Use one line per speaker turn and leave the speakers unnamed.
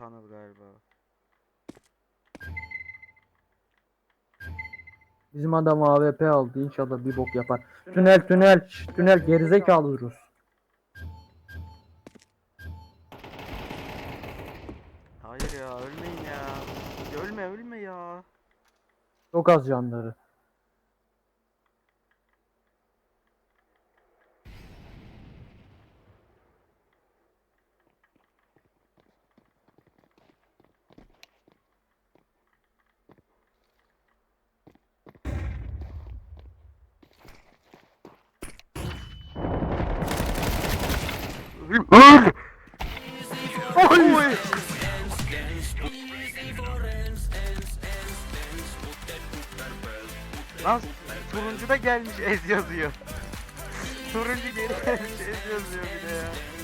Tanır galiba.
Bizim adam AWP aldı. İnşallah bir bok yapar. Tünel tünel. şş, tünel gerizekalı Rus.
Hayır ya ölmeyin ya. Ya Ölme ölme ya.
Çok az canları.
Öl! Oy! Lan turuncu da gelmiş ez yazıyor. turuncu geri gelmiş ez yazıyor bir de ya.